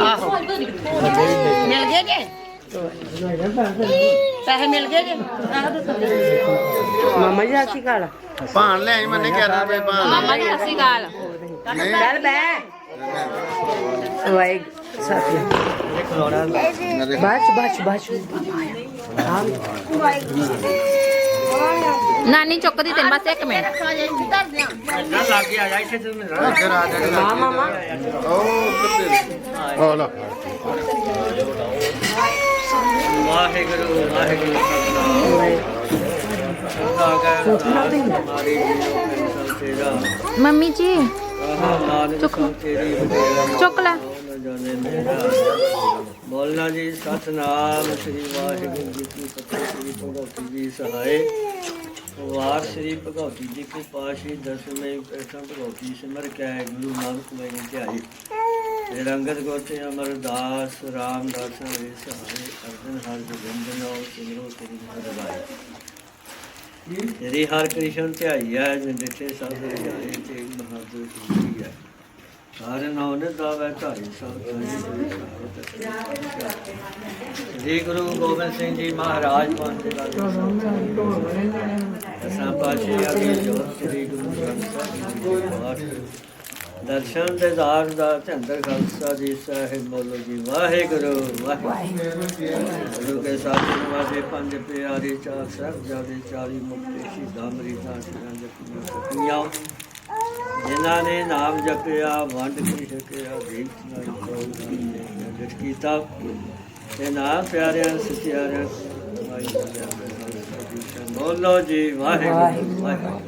ਆਹੋ। ਮਿਲ ਗਏ ਜੇ? ਪੈਸੇ ਮਿਲ ਗਏ ਜੇ? ਮਾਮਾ ਜੀ ਅਸੀਂ ਕਾਲ ਭਾਣ ਲੈ ਆਈ ਮੰਨੇ 11 ਰੁਪਏ ਭਾਣ ਮਾਮਾ ਜੀ ਸਤਿ ਸ਼੍ਰੀ ਅਕਾਲ। ਨਹੀਂ ਚੱਲ ਬੈ। ਵਾਈ ਸਾਥੀ ਬਾਚ ਬਾਚ ਬਾਚ ਨਾਨੀ ਚੁੱਕਦੀ ਤੈਨੂੰ ਬਸ ਇੱਕ ਮਿੰਟ। ਇੱਧਰ ਆ ਜਾ ਹਾਂ ਮਾਮਾ। ਉਹ ਵਾਹਿਗੁਰੂ ਵਾਹਿਗੁਰੂ ਮੰਮੀ ਜੀ ਚੁੱਕ ਲੈ। ਬੋਲਣਾ ਜੀ ਸਤਨਾਮ ਸ੍ਰੀ ਵਾਹਿਗੁਰੂ ਜੀ ਕੀ ਫਤਿਹ ਸ੍ਰੀ ਭਗਵਤੀ ਜੀ ਸਹਾਏ। ਵਾਰ ਸ੍ਰੀ ਭਗਵਤੀ ਜੀ ਕੀ ਪਾਸ਼ੀ ਦਸਵੇਂ ਪ੍ਰਥਮ ਭਗਵਤੀ ਸਿਮਰ ਕੈ ਗੁਰੂ ਨਾਨਕ ਮੈਂ ਧਿਆਈ ਤੇ ਰੰਗਤ ਗੋਤੇ ਅਮਰਦਾਸ ਰਾਮਦਾਸ ਹਰੇ ਸਹਾਏ, ਅਰਜਨ ਹਰ ਗੋਬਿੰਦ ਨੋ ਸਿਮਰੋ ਤੇਰੀ ਮਦਵਾਈ ਤੇਰੀ ਹਰ ਕ੍ਰਿਸ਼ਨ ਧਿਆਈਐ ਜਿਨ ਦਿੱਤੇ ਸਭ ਦੇ ਜਾਏ ਤੇ ਮਹਾਦੁਰ ਜੀ ਹੈ। ਸਾਰੇ ਨਾਮ ਨੇ ਦਾਵੇ ਧਾਰੀ ਸਭ ਜੀ ਗੁਰੂ ਗੋਬਿੰਦ ਸਿੰਘ ਜੀ ਮਹਾਰਾਜ ਪੰਜ ਦਾ ਅਸਾਂ ਪਾਸ਼ੇ ਅਗੇ ਜੋਤ ਸ੍ਰੀ ਗੁਰੂ ਗ੍ਰੰਥ ਸਾਹਿਬ ਜੀ ਦੇ ਪਾਠ। ਦਰਸ਼ਨ ਦੇ ਦਾਰ ਦਾ ਧੰਦਰ ਖਾਲਸਾ ਜੀ ਸਾਹਿਬ ਬੋਲੋ ਜੀ ਵਾਹਿਗੁਰੂ ਵਾਹਿਗੁਰੂ। ਗੁਰੂ ਕੇ ਸਾਥ ਨਿਵਾਸੇ ਪੰਜ ਪਿਆਰੇ ਚਾਰ ਸਾਹਿਬ ਜਾਦੇ ਚਾਲੀ ਮੁਕਤੇ ਸ਼ਹੀਦਾਂ ਮਰੀਦਾਂ ਸਿਰਾਂ ਜਪੀਆਂ ਸਤਿਆਂ ਜਿਨ੍ਹਾਂ ਨੇ ਨਾਮ ਜਪਿਆ ਵੰਡ ਕੀ ਚੌਧਰੀ ਨੇ ਜਟ ਕੀਤਾ। ਤੇ ਨਾ ਪਿਆਰਿਆਂ ਸਚਿਆਰਿਆਂ ਬੋਲੋ ਜੀ ਵਾਹਿਗੁਰੂ ਵਾਹਿਗੁਰੂ।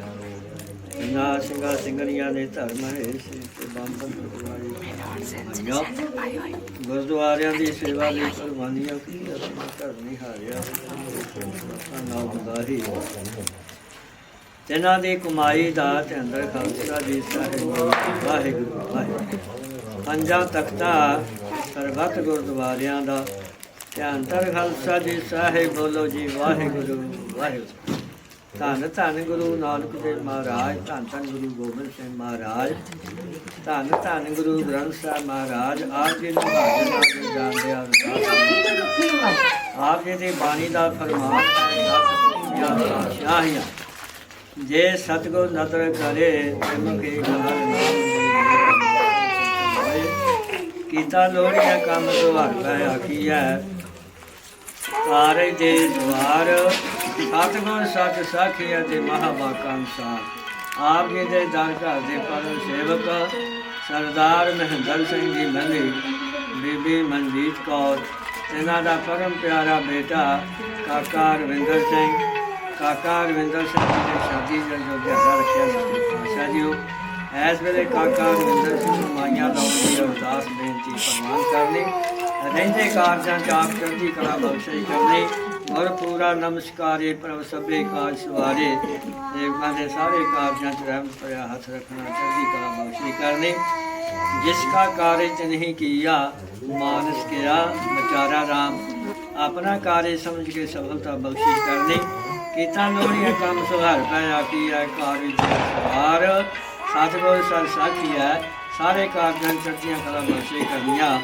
ਨਾ ਸਿੰਘਾ ਸਿੰਘਣੀਆਂ ਨੇ ਧਰਮ ਹੈ ਸੀ ਤੇ ਬੰਦਨ ਗੁਰਦੁਆਰੇ। ਗੁਰਦੁਆਰਿਆਂ ਦੀ ਸੇਵਾ ਲਈ ਕੁਰਬਾਨੀਆਂ ਕੀ ਧਰਮ ਨਹੀਂ ਹਾਰਿਆ। ਨਾਮ ਹੁੰਦਾ ਹੀ। ਇਹਨਾਂ ਦੀ ਕਮਾਈ ਦਾ ਤੇ ਅੰਦਰ ਖਾਲਸਾ ਜੀ ਸਾਹਿਬ ਵਾਹਿਗੁਰੂ ਵਾਹਿਗੁਰੂ। ਪੰਜਾਂ ਤਖਤਾ ਸਰਬੱਤ ਗੁਰਦੁਆਰਿਆਂ ਦਾ ਤੇ ਅੰਦਰ ਖਾਲਸਾ ਜੀ ਸਾਹਿਬ ਬੋਲੋ ਜੀ, ਵਾਹਿਗੁਰੂ ਵਾਹਿਗੁਰੂ। ਧੰਨ ਧੰਨ ਗੁਰੂ ਨਾਨਕ ਦੇਵ ਮਹਾਰਾਜ, ਧੰਨ ਧੰਨ ਗੁਰੂ ਗੋਬਿੰਦ ਸਿੰਘ ਮਹਾਰਾਜ, ਧੰਨ ਧੰਨ ਗੁਰੂ ਗ੍ਰੰਥ ਸਾਹਿਬ ਮਹਾਰਾਜ, ਆਪ ਜੀ ਨੂੰ ਹਾਜ਼ਰ ਨਾਜ਼ਰ ਜਾਣਦੇ ਆ ਆਪ ਜੀ ਦੀ ਬਾਣੀ ਦਾ ਫਰਮਾਨ ਸ਼ਾਹੀਆਂ। ਜੇ ਸਤਗੁਰ ਨਦਰ ਕਰੇ ਤੈਨੂੰ ਕੀ ਗਾਲ ਨਾਮ ਕੀਤਾ ਲੋੜੀਆ ਕੰਮ ਸੁਹਾਰ ਪਿਆ ਆਖੀਐ। ਸਾਰੇ ਦੇ ਦਵਾਰ, ਸਤਗੁਰ ਸਤ ਸਾਖੀ ਅਤੇ ਮਹਾਵਾਕਾਂਸਾ ਆਪ ਜੀ ਦੇ ਦਰ ਘਰ ਦੇ ਪਰਮ ਸੇਵਕ, ਸਰਦਾਰ ਮਹਿੰਦਰ ਸਿੰਘ ਜੀ ਮੱਲੀ ਬੀਬੀ ਮਨਜੀਤ ਕੌਰ। ਇਹਨਾਂ ਦਾ ਪਰਮ ਪਿਆਰਾ ਬੇਟਾ ਕਾਕਾ ਰਵਿੰਦਰ ਸਿੰਘ ਕਾਕਾ ਅਰਵਿੰਦਰ ਸਿੰਘ ਜੀ ਦੀ ਸ਼ਾਦੀ ਦਾ ਜੋ ਜੱਗਾ ਰੱਖਿਆ ਸਾਡਾ ਜੀ ਉਹ ਇਸ ਵੇਲੇ ਕਾਕਾ ਅਰਵਿੰਦਰ ਸਿੰਘ ਮਾਈਆਂ ਦਾ ਵੀ ਅਰਦਾਸ, ਬੇਨਤੀ ਪ੍ਰਵਾਨ ਕਰਨੀ, ਰਹਿੰਦੇ ਕਾਰਜਾਂ ਚ ਆਪ ਚੜ੍ਹਦੀ ਕਲਾ ਬਖਸ਼ਿਸ਼ ਕਰਨੀ ਔਰ ਪੂਰਾ ਨਮਸਕਾਰੇ, ਪ੍ਰਭ ਸਭੇ ਕਾਜ ਸਵਾਰੇ ਦੇਵਕਾਂ ਦੇ ਸਾਰੇ ਕਾਰਜਾਂ ਚ ਰਹਿਮ ਭਰਿਆ ਹੱਥ ਰੱਖਣਾ, ਚੜ੍ਹਦੀ ਕਲਾ ਬਖਸ਼ਿਸ਼ ਕਰਨੀ। ਜਿਸ ਕਾ ਕਾਰਜ ਨਹੀਂ ਕੀਆ, ਮਾਨਸ ਕਿਆ, ਵਿਚਾਰਾ ਰਾਮ, ਆਪਣਾ ਕਾਰਜ ਸਮਝ ਕੇ ਸਫਲਤਾ ਬਖਸ਼ਿਸ਼ ਕਰਨੀ। ਕੀਤਾ ਲੋੜੀਆਂ ਕੰਮ ਸੁਧਾਰ ਪਿਆ ਕੀ ਹੈ ਕਾਰਜ ਸੁਧਾਰ ਸਤਿਗੁਰ ਸਰ ਸਾਖੀ ਹੈ, ਸਾਰੇ ਕਾਰਜਾਂ ਚੜ੍ਹਦੀਆਂ ਕਲਾ ਬਖਸ਼ੇ ਕਰਨੀਆਂ।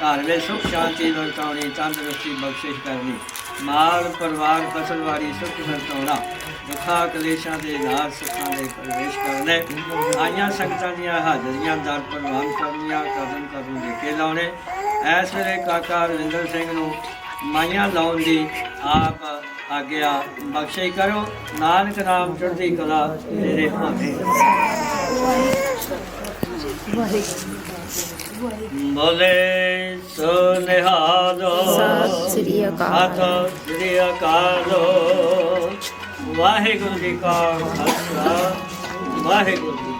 ਘਰ ਵਿੱਚ ਸੁਖ, ਸ਼ਾਂਤੀ, ਵਰਤਾਉਣੀ, ਤੰਦਰੁਸਤੀ ਬਖਸ਼ਿਸ਼ ਕਰਨੀ। ਮਾਲ, ਪਰਿਵਾਰ, ਫਸਲ ਵਾਰੀ ਸੁਖ ਵਰਤਾਉਣਾ। ਦੁੱਖਾਂ, ਕਲੇਸ਼ਾਂ ਦੇ ਨਾਲ ਸੁੱਖਾਂ ਦੇ ਪ੍ਰਵੇਸ਼ ਕਰਨੇ। ਆਈਆਂ ਸੰਗਤਾਂ ਦੀਆਂ ਹਾਜ਼ਰੀਆਂ ਦਰ ਪ੍ਰਵਾਨ ਕਰਨੀਆਂ, ਕਦਮ ਕਦਮ ਦੇ ਕੇ ਲਾਉਣੇ। ਐਸ ਵੇਲੇ ਕਾਕਾ ਰਵਿੰਦਰ ਸਿੰਘ ਨੂੰ ਮਾਈਆਂ ਲਾਉਣ ਦੀ ਆਪ ਆਗਿਆ ਬਖਸ਼ੇ ਕਰੋ। ਨਾਨਕ ਨਾਮ ਚੜ੍ਹਦੀ ਕਲਾ ਤੇਰੇ ਭਾਵੇਂ ਬੋਲੇ ਸੋ ਨਿਹਾਲੋ ਸਤਿ ਸ੍ਰੀ ਅਕਾਲ। ਸਤਿ ਸ੍ਰੀ ਅਕਾਲ। ਵਾਹਿਗੁਰੂ ਜੀ ਕਾ ਖਾਲਸਾ ਵਾਹਿਗੁਰੂ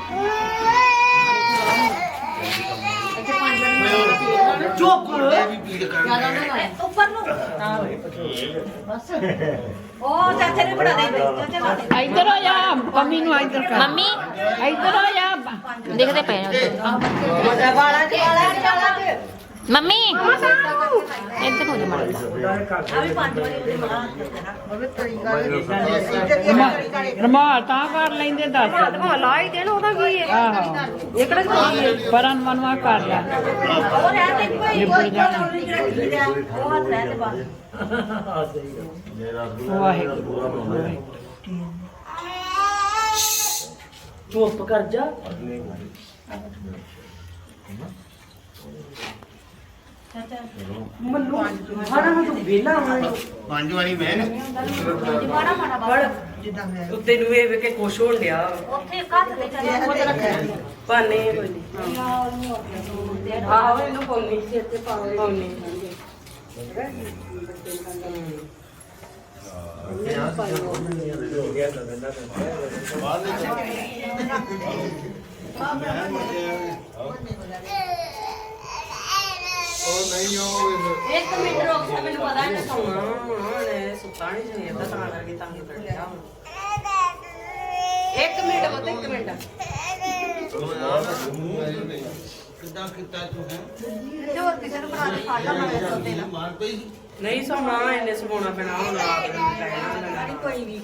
ਜੀ ਉਹ ਚਾਚੇ ਨੇ ਬਣਾ ਦੇ ਚਾਚੇ ਲਾ ਦੇ ਇੱਧਰ ਆ ਜਾ ਮੰਮੀ ਨੂੰ ਇੱਧਰ ਕਰ। ਮੰਮੀ? ਇੱਧਰ ਆ ਜਾ। ਦੇਖਦੇ ਪਏ ਨੇ ਉੱਧਰ। ਵਾਲਾ ਚ ਵਾਲਾ ਚ ਵਾਲਾ ਚ ਮੰਮੀ! ਇੱਧਰ ਹੋ ਜਾ ਮਾੜਾ ਜਿਹਾ। ਰਮਾਲ ਤਾਂ ਕਰ ਲੈਂਦੇ ਦੱਸ। ਲਾ ਹੀ ਦੇਣ ਉਹਦਾ ਕੀ ਹੈ? ਆਹੋ। ਇਹ ਕਿਹੜਾ ਪਰਨ ਮਨਵਾ ਕਰ ਲੈ। ਵਾਹਿਗੁਰੂ ਵਾਹਿਗੁਰੂ। ਚੁੱਪ ਕਰ ਜਾ। ਮੰਨੂ ਮਾੜਾ ਨਾ ਤੂੰ ਵੇਲਾ ਪੰਜ ਵਾਰੀ ਮੈਂ ਮਾੜਾ ਮਾੜਾ ਬੜ ਉੱਤੇ ਨੂੰ ਇਹ ਵੇ ਕੇ ਕੁਛ ਹੋਣ ਡਿਆ। ਉੱਥੇ ਕੱਥ ਦੇ ਚੱਲ ਉਹ ਤੇ ਰੱਖਿਆ ਪਾਣੇ ਕੋਈ ਨਹੀਂ ਆਹੋ ਇਹਨੂੰ ਪਾਉਣੀ। ਸਿਰ ਤੇ ਪਾਉਣੀ ਉਹ ਨਹੀਂ ਉਹ ਇੱਕ ਮਿੰਟ ਰੁਕ ਜਾ ਮੈਨੂੰ ਪਤਾ ਨਹੀਂ ਸੌਣਾ ਹੁਣ ਸੁੱਤਾ ਨਹੀਂ ਸਵੇਰ ਦਾ ਤਾਂ ਕਰਕੇ ਤੰਗ ਕਰਦਾ ਹੁਣ। ਇੱਕ ਮਿੰਟ ਬਸ ਇੱਕ ਮਿੰਟ। ਕਿੱਦਾਂ ਕੀਤਾ ਤੂੰ ਹੈ? ਹੋਰ ਕਿਸੇ ਨੂੰ ਬਣਾ ਦੇ ਫਾਟਾ ਮਾਰੇ ਸੋਤੇ ਨਾ ਮਾਰ ਪਈ ਨਹੀਂ ਸੌਣਾ ਇਹਨੇ ਸੌਣਾ ਪੈਣਾ ਹੁਣ ਨੂੰ ਪੈਣਾ ਕੋਈ ਵੀ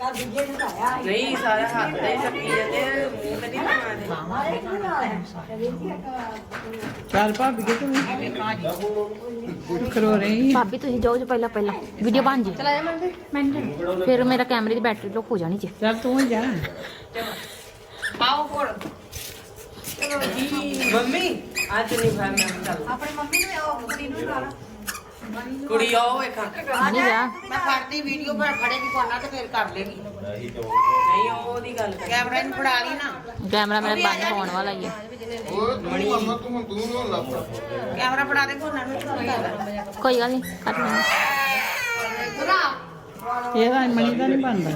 ਕਰ ਦੂਜੇ ਨੂੰ ਆਇਆ ਨਹੀਂ ਸਾਰੇ ਹੱਥ ਤੇ ਹੀ ਚੱਕੀ ਜਾਂਦੇ ਮੂੰਹ ਤੇ ਨਹੀਂ ਲਾਉਣਾ ਮਾਰੇ ਕਿਉਂ ਨਾਲ ਹੈ ਚੱਲ ਭਾਬੀ ਕੇ ਤੂੰ ਕਰੋ ਰਹੀ। ਭਾਬੀ ਤੁਸੀਂ ਜਾਓ ਜੋ ਪਹਿਲਾਂ ਪਹਿਲਾਂ। ਵੀਡੀਓ ਬਣ ਜੇ। ਚਲਾ ਜਾ ਮੈਂ ਫਿਰ ਮੇਰਾ ਕੈਮਰੇ ਦੀ ਬੈਟਰੀ ਲੋ ਹੋ ਜਾਣੀ ਜੇ। ਚੱਲ ਤੂੰ ਹੀ ਜਾ। ਪਾਓ ਕੋਲ ਮੰਮੀ ਅੱਜ ਨਹੀਂ ਮੈਂ ਚੱਲ। ਆਪਣੀ ਮੰਮੀ ਨੂੰ ਉਹ ਕੁੜੀ ਨੂੰ ਨਾਲ ਕੁੜੀ ਆਓ ਵੇਖਾਂ। ਨਹੀਂ ਜਾ ਮੈਂ ਫੜਦੀ ਵੀਡੀਓ ਪਰ ਫੜੇਗੀ ਕੋਨਾ ਤੇ ਫਿਰ ਕਰ ਲੇਗੀ ਨਹੀਂ ਉਹ ਉਹਦੀ ਗੱਲ ਕਰ ਕੈਮਰਾ ਨੂੰ ਫੜਾ ਲਈ ਨਾ। ਕੈਮਰਾ ਮੇਰਾ ਬੰਦ ਹੋਣ ਵਾਲਾ ਹੀ ਹੈ ਉਹ ਤੂੰ ਅੰਮਾ ਤੂੰ ਤੂੰ ਨੂੰ ਲੱਭ ਕੈਮਰਾ ਫੜਾ ਦੇ ਕੋਨਾ ਨੂੰ ਕਰ ਲੈ ਕੋਈ ਗੱਲ ਨਹੀਂ ਕੱਟ ਲੈਣਾ ਇਹਦਾ ਮਣੀ ਦਾ ਨਹੀਂ ਬਣਦਾ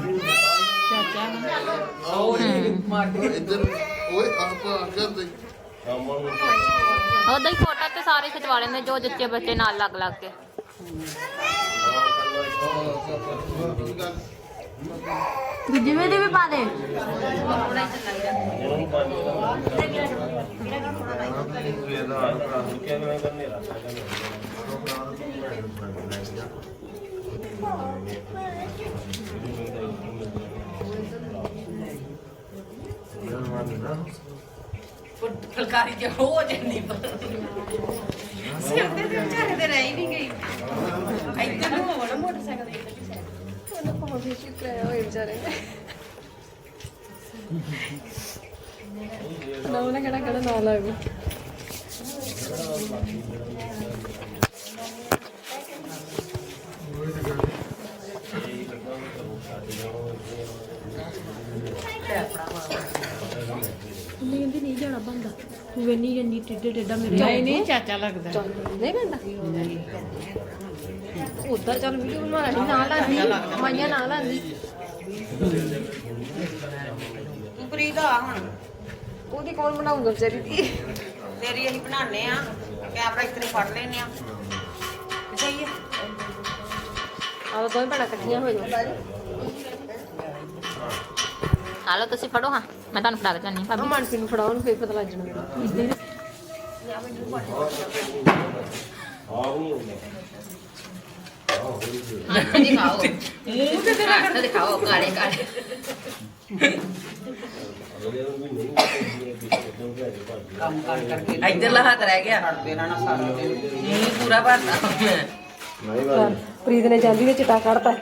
ਚਾਚਾ ਨਾ। ਹੂੰ। ਇੱਧਰ ਓਏ ਆਪ ਆ ਕੇ ਦੇ ਉਹਦਾ ਹੀ ਫੋਟੋ ਤੇ ਸਾਰੇ ਖਿਚਵਾ ਲੈਂਦੇ ਜੋ ਜੱਚੇ ਬੱਚੇ ਨਾਲ ਲੱਗ ਲੱਗ ਕੇ। ਜਿਵੇਂ ਦੀ ਵੀ ਪਾ ਦੇ। ਫੁਲਕਾਰੀ ਜੇ ਹੋ ਜਾਂਦੀ ਸਿਰ ਤੇ ਤੇ ਵਿਚਾਰੇ ਤੇ ਰਹਿ ਹੀ ਨਹੀਂ ਗਈ ਇੱਧਰ ਨੂੰ ਹੋਣਾ ਮੋਟਰਸਾਈਕਲ ਦੇ ਨੀਂਦ ਨਹੀਂ ਜਾਣਾ ਬੰਦਾ ਵੇਨੀ ਜੰਨੀ ਟਿੱਡੇ ਟਿੱਡਾ ਮੇਰੇ ਨਹੀਂ ਨਹੀਂ ਚਾਚਾ ਲੱਗਦਾ। ਨਹੀਂ ਬੰਦਾ ਉਦਾਂ ਚੱਲ ਵੀਡੀਓ ਬਣਾ ਲਈ ਨਾ ਲਾਂਦੀ ਮਾਈਆਂ ਨਾ ਲਾਂਦੀ ਤੂੰ ਪ੍ਰੀਤ ਆ ਹੁਣ। ਉਹਦੀ ਕੌਣ ਬਣਾਉਂਗਾ ਵਿਚਾਰੀ ਦੀ? ਤੇਰੀ ਅਸੀਂ ਬਣਾਉਣੇ ਆ ਕੈਮਰਾ ਇਤਨੇ ਫੜ ਲੈਨੇ ਆ ਸਹੀ ਹੈ ਆਹ ਦੋਵੇਂ ਭੈਣਾਂ ਇਕੱਠੀਆਂ ਹੋ ਜਾਣ। ਹਾਲੋ ਤੁਸੀਂ ਫੜੋ ਹਾਂ। ਮੈਂ ਤੁਹਾਨੂੰ ਫੜਾ ਕੇ ਜਾਨੀ ਭਾਬੀ। ਮਨਪ੍ਰੀਤ ਨੂੰ ਫੜਾਉਣ ਫੇਰ ਪਤਾ ਲੱਗ ਜਾਣਾ। ਮੈਨੂੰ ਦਿਖਾਓ ਕਾਲੇ ਕਾਲੇ। ਕੰਮ ਕਰ ਕਰਕੇ ਇੱਧਰਲਾ ਹੱਥ ਰਹਿ ਗਿਆ। ਛੱਡਦੇ ਰਹਿਣਾ ਸਾਰਾ ਦਿਨ ਮੂੰਹ ਪੂਰਾ ਭਰਦਾ ਪ੍ਰੀਤ ਨੇ ਚਾਂਦੀ ਦੇ ਚਟਾ ਕੱਢਤਾ।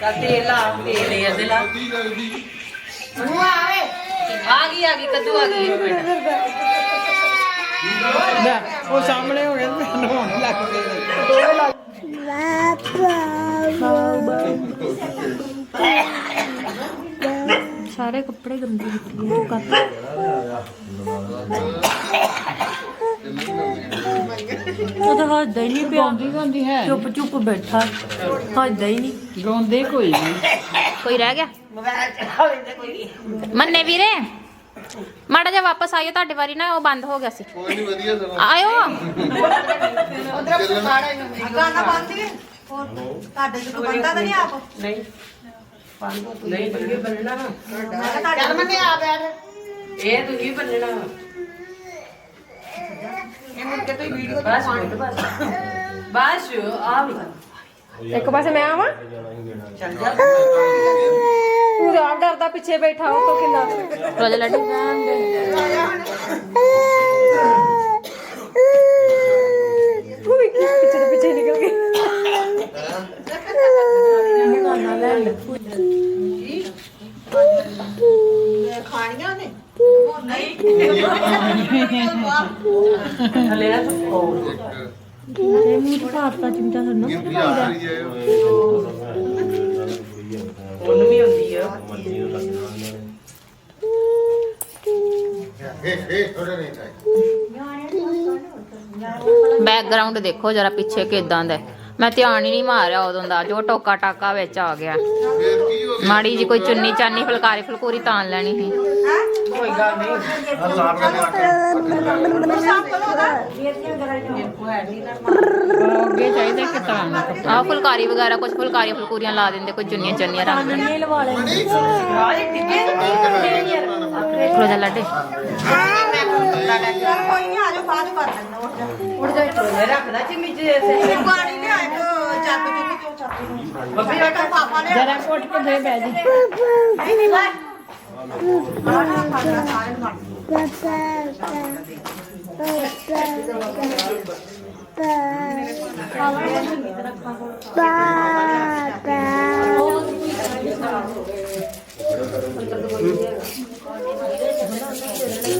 ਚੱਲ ਤੇਲ ਲਾ ਤੇਲ ਦੇ ਲਾ। ਆ ਗਈ ਆ ਗਈ ਕੱਦੂ ਆ ਗਈ ਇੱਕ ਮਿੰਟ। ਲੈ ਉਹ ਸਾਹਮਣੇ ਹੋ ਗਿਆ ਤੇ ਮੈਨੂੰ ਹੋਣ ਲੱਗ ਗਈ ਸਾਰੇ ਕੱਪੜੇ ਗੰਦੇ ਕੀਤੇ ਆ। ਕੱਟ ਉਹ ਤਾਂ ਹੱਸਦਾ ਹੀ ਨਹੀਂ ਪਿਆ। ਗਾਉਂਦੀ ਗਾਉਂਦੀ ਹੈ। ਚੁੱਪ ਚੁੱਪ ਬੈਠਾ। ਹੱਸਦਾ ਹੀ ਨਹੀਂ। ਗਾਉਂਦੇ ਕੋਈ ਨਹੀਂ। ਕੋਈ ਰਹਿ ਗਿਆ? ਮੰਨੇ ਵੀਰੇ? ਮਾੜਾ ਜਿਹਾ ਵਾਪਸ ਆਇਓ ਤੁਹਾਡੇ ਵਾਰੀ ਨਾ ਉਹ ਬੰਦ ਹੋ ਗਿਆ ਸੀ। ਕੋਈ ਨਹੀਂ ਵਧੀਆ ਸੁਣਾ ਆਇਓ। ਗਾਣਾ ਬੰਦ ਹੀ ਹੋਰ ਤੁਹਾਡੇ ਤੋਂ ਬੰਦਾ ਤਾਂ ਨਹੀਂ ਆਪ? ਨਹੀਂ। ਨਹੀਂ ਤੁਸੀਂ ਬੰਨਣਾ ਵਾ। ਮੈਂ ਕਿਹਾ ਚੱਲ ਆ ਬੈਠ। ਇਹ ਤੁਸੀਂ ਬੰਨਣਾ ਵਾ। ਇਹ ਮੁੜ ਕੇ ਤੂੰ ਵੀਡੀਓ ਬਸ ਬਸ। ਬਸ ਆ ਵੀ। ਇੱਕ ਪਾਸੇ ਮੈਂ ਆਵਾਂ? ਚੱਲ ਜਾ। ਤੂੰ ਆਪ ਡਰਦਾ ਪਿੱਛੇ ਬੈਠਾ ਉਹ ਤੋਂ ਕਿੰਨਾ ਰੋਜ਼ ਲੱਡੂ ਥੱਲੇ ਨਾ ਮੂੰਹ ਚ ਪਾਤਾ ਚਿੰਤਾ ਸਾਨੂੰ ਗਿਣਤੀ ਆ ਰਹੀ ਹੈ ਉਹਨੂੰ ਵੀ ਹੁੰਦੀ ਆ ਹੇ ਹੇ ਥੋੜੇ ਨਹੀਂ ਚਾਹੀਏ ਬੈਕਗ੍ਰਾਉਂਡ ਦੇਖੋ ਜਰਾ ਪਿੱਛੇ ਕਿਦਾਂ ਦਾ ਹੈ। ਮੈਂ ਧਿਆਨ ਹੀ ਨਹੀਂ ਮਾਰਿਆ ਉਦੋਂ ਦਾ ਜੋ ਟੋਕਾ ਟਾਕਾ ਵਿੱਚ ਆ ਗਿਆ। ਫੇਰ ਕੀ ਹੋ ਗਿਆ ਮਾੜੀ ਜੀ ਕੋਈ ਚੁੰਨੀ ਚਾਨੀ ਫੁਲਕਾਰੀ ਫੁਲਕੂਰੀ ਤਾਣ ਲੈਣੀ ਸੀ। ਕੋਈ ਗੱਲ ਨਹੀਂ। ਸਾਫ਼ ਕਰਕੇ ਅੱਗੇ ਚਾਹੀਦਾ ਕਿ ਤਾਂ ਆਹ ਫੁਲਕਾਰੀ ਵਗੈਰਾ ਕੁਝ ਫੁਲਕਾਰੀਆਂ ਫੁਲਕੂਰੀਆਂ ਲਾ ਦਿੰਦੇ ਕੋਈ ਚੁੰਨੀਆਂ ਚੰਨੀਆਂ ਰੱਖ ਦਿੰਦੇ। ਲਵਾ ਲੈ ਖਲੋ ਜਾ ਲੱਡੇ ਕੋਈ ਨਹੀਂ ਆ ਜਾਓ ਬਾਅਦ ਚ ਕਰ ਲੈਣਾ ਉੱਠ ਜਾ ਮੈਂ ਰੱਖਦਾ ਚਿੰਮੀ ਚ ਐਸੇ ਪਾਣੀ ਲਿਆ ਇੱਕ ਜੱਗ ਜਿੰਨੀ ਕਿਉਂ ਚਾਪੀ ਨੂੰ ਬੱਬੀ ਬੇਟਾ ਪਾਪਾ ਨੇ ਜਰਾ ਕੋਟ ਕੇ ਦੇ ਬੈ ਜੀ। ਨਹੀਂ ਨਹੀਂ ਲੈ। ਆਣਾ ਖਾਣਾ ਸਾਰੇ ਨੂੰ ਦੇ ਚੱਲ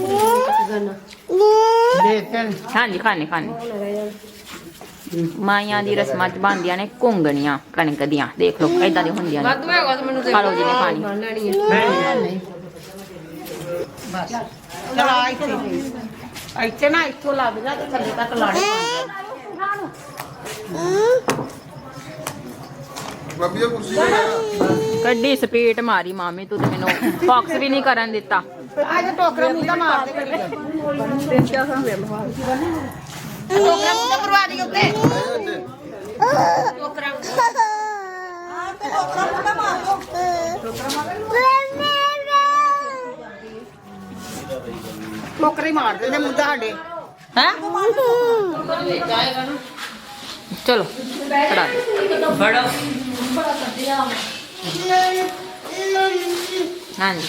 ਹਾਂਜੀ ਖਾਣੇ ਖਾਣੇ। ਮਾਈਆਂ ਦੀ ਰਸਮਾਂ ਚ ਬਣਦੀਆਂ ਨੇ ਘੁੰਗਣੀਆਂ ਕਣਕ ਦੀਆਂ। ਦੇਖ ਲਓ ਏਦਾਂ ਦੀਆਂ ਹੁੰਦੀਆਂ ਨੇ। ਖਾ ਲਓ ਜਿਹਨੇ ਖਾਣੀ। ਚਲਾ ਇੱਥੇ। ਇੱਥੇ ਨਾ ਇੱਥੋਂ ਲੱਗ ਜਾ ਤੇ ਥੱਲੇ ਤੱਕ ਲਾੜੇ ਬੱਬੀ ਕੁਰਸੀ ਤੇ ਜਾ। ਕੱਢੀ ਸਪੀਟ ਮਾਰੀ ਮਾਮੀ ਤੂੰ ਤੇ ਮੈਨੂੰ ਫੌਕਸ ਵੀ ਨਹੀਂ ਕਰਨ ਦਿੱਤਾ। ਅੱਜ ਟੋਕਰਾ ਮੁੰਡਾ ਮਾਰ ਦੇ। ਕਰੀ ਟੋਕਰਾ ਮੁੰਡਾ ਮਰਵਾ ਦੀ ਉੱਤੇ। ਹਾਂ ਤੇ ਲੋਕਰਾ ਮੁੰਡਾ ਮਾਰ ਦੋ ਟੋਕਰੇ ਮਾਰ ਦਿੰਦੇ ਮੁੰਡਾ ਸਾਡੇ। ਹੈ? ਚਲੋ ਫੜਾ ਫੜੋ ਹਾਂਜੀ।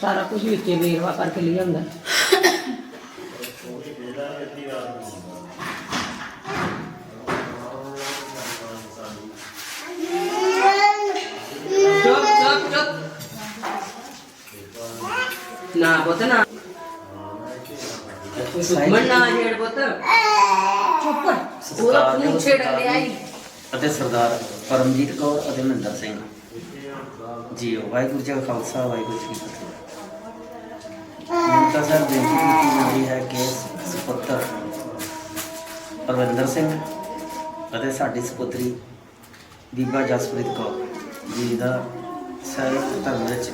ਸਾਰਾ ਕੁਝ ਵਿੱਚੇ ਵੇਰਵਾ ਕਰਕੇ ਲਿਆ ਹੁੰਦਾ ਚੁੱਪ ਚੁੱਪ ਚੁੱਪ। ਨਾ ਪੁੱਤ ਨਾ। ਸੁਖਮਨ ਨਾ ਜੇੜ ਪੁੱਤ। ਚੁੱਪ। ਉਹਦਾ ਖੂਨ ਛੇੜ ਲਿਆ ਈ ਅਤੇ ਸਰਦਾਰ ਪਰਮਜੀਤ ਕੌਰ ਅਤੇ ਮਹਿੰਦਰ ਸਿੰਘ। ਜੀਓ ਵਾਹਿਗੁਰੂ ਜੀ ਕਾ ਖਾਲਸਾ ਵਾਹਿਗੁਰੂ ਜੀ ਕੀ ਫਤਿਹ। ਮੈਨੂੰ ਬੇਨਤੀ ਕੀਤੀ ਜਾਂਦੀ ਹੈ ਕਿ ਸੁਪੁੱਤਰ ਪਰਵਿੰਦਰ ਸਿੰਘ ਅਤੇ ਸਾਡੀ ਸੁਪੁੱਤਰੀ ਬੀਬਾ ਜਸਪ੍ਰੀਤ ਕੌਰ ਜੀ ਦਾ ਸਾਹਿਤ ਧਰਮ ਵਿੱਚ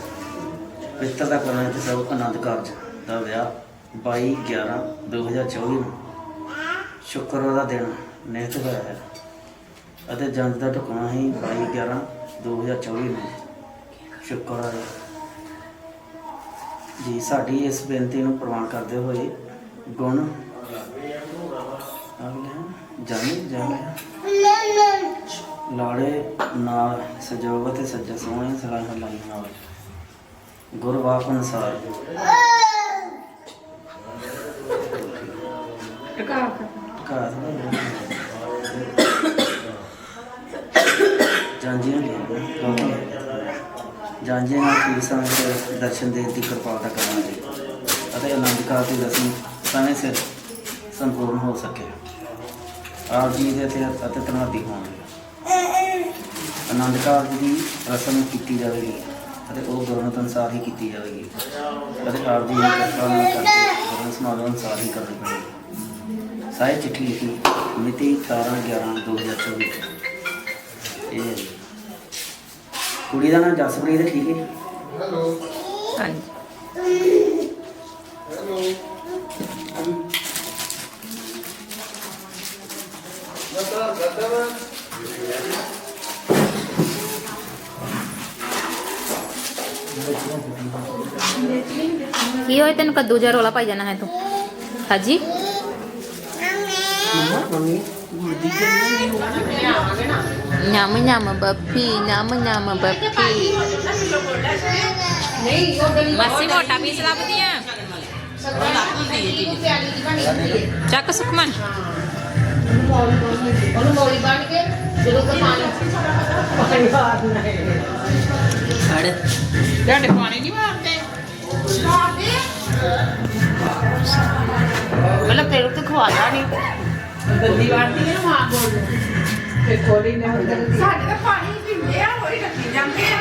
ਪਿੱਤਰ ਦਾ ਕਰਨਾ ਤੇ ਸਭ ਆਨੰਦ ਕਾਰਜ ਦਾ ਵਿਆਹ 22 11 2024 ਨੂੰ ਸ਼ੁੱਕਰਵਾਰ ਦਾ ਦਿਨ ਨਿਹਤ ਹੋਇਆ ਹੈ ਅਤੇ ਜੰਜ ਦਾ ਢੁਕਵਾਂ ਹੀ 22 11 2024 ਨੂੰ ਸ਼ੁੱਕਰਵਾਰ ਜੀ, ਸਾਡੀ ਇਸ ਬੇਨਤੀ ਨੂੰ ਪ੍ਰਵਾਨ ਕਰਦੇ ਹੋਏ ਗੁਣ ਅਗਲੇ ਜਾਣੀ ਲਾੜੇ ਨਾਲ ਸਜੋਵ ਤੇ ਸੱਜਾ ਸੋਹਣੇ ਸਲਾਹ ਲਾਈ ਨਾਲ। ਗੁਰਵਾਕ ਅਨੁਸਾਰ। ਟਕਾ ਘਰ ਜਾਂਜੀਆਂ ਨੇ ਜਾਂਜੀਆਂ ਨਾਲ ਠੀਕ ਸਮੇਂ ਸਿਰ ਦਰਸ਼ਨ ਦੇਣ ਦੀ ਕਿਰਪਾਲਤਾ ਕਰਨਾ ਅਤੇ ਆਨੰਦ ਕਾਲ ਦੀ ਰਸਮ ਸਮੇਂ ਸਿਰ ਸੰਪੂਰਨ ਹੋ ਸਕੇ। ਆਪ ਜੀ ਦੇ ਤੇ ਅਤੇ ਧੰਨਵਾਦੀ ਹੋਣਗੇ। ਆਨੰਦ ਕਾਲ ਦੀ ਰਸਮ ਕੀਤੀ ਜਾਵੇਗੀ ਅਤੇ ਉਹ ਗੁਰਮਤਿ ਅਨੁਸਾਰ ਹੀ ਕੀਤੀ ਜਾਵੇਗੀ। ਅਤੇ ਆਪ ਜੀ ਦੀ ਕਿਰਪਾ ਨਾਲ ਕਰਕੇ ਗੁਰਮਤਿ ਸਮਾਗਮ ਅਨੁਸਾਰ ਹੀ ਕਰਨੀ ਪਵੇਗੀ। ਸਾਹਿਬ ਚਿੱਠੀ ਲਿਖੀ ਮਿਤੀ 17 11 2024 ਇਹ ਹੈ ਜੀ। ਕੁੜੀ ਦਾ ਨਾਮ ਜਸਪ੍ਰੀਤ ਹੈ ਠੀਕ ਹੈ ਹੈਲੋ। ਹਾਂਜੀ। ਹੈਲੋ। ਮਤਲਬ ਗੱਦਵ ਕੀ ਹੋਏ ਤੈਨੂੰ? ਕੱਦੂ ਜਿਹਾ ਰੋਲਾ ਪਾਈ ਜਾਣਾ ਹੈ ਤੂੰ। ਹਾਜੀ। ਨਮ ਨਮ ਬੱਪੀ ਨਮ ਨਮ ਬੱਪੀ ਮਾਸੀ ਮੋਟਾ ਪੀਸ ਲੱਭਦੀਆਂ ਚੱਕ ਸੁਖਮਨ ਉਹਨੂੰ ਮੌਲੀ ਬਣ ਕੇ ਜਦੋਂ ਪਾਣੀ ਫੜ ਤੁਹਾਡੇ ਪਾਣੀ ਨਹੀਂ ਮਾਰਦੇ ਮਤਲਬ ਤੇਰੇ ਤੇ ਖਵਾਦਾ ਨਹੀਂ ਦੰਦੀ ਵਾਰਦੀ ਹੈ ਨਾ ਮਾਂ ਕੋਲ ਤੇ ਖੋਲੀ ਨੇ ਸਾਡੇ ਤਾਂ ਪਾਣੀ ਪੀਂਦੇ ਆ ਹੋਈ ਰੱਖੀ ਜਾਂਦੇ ਆ।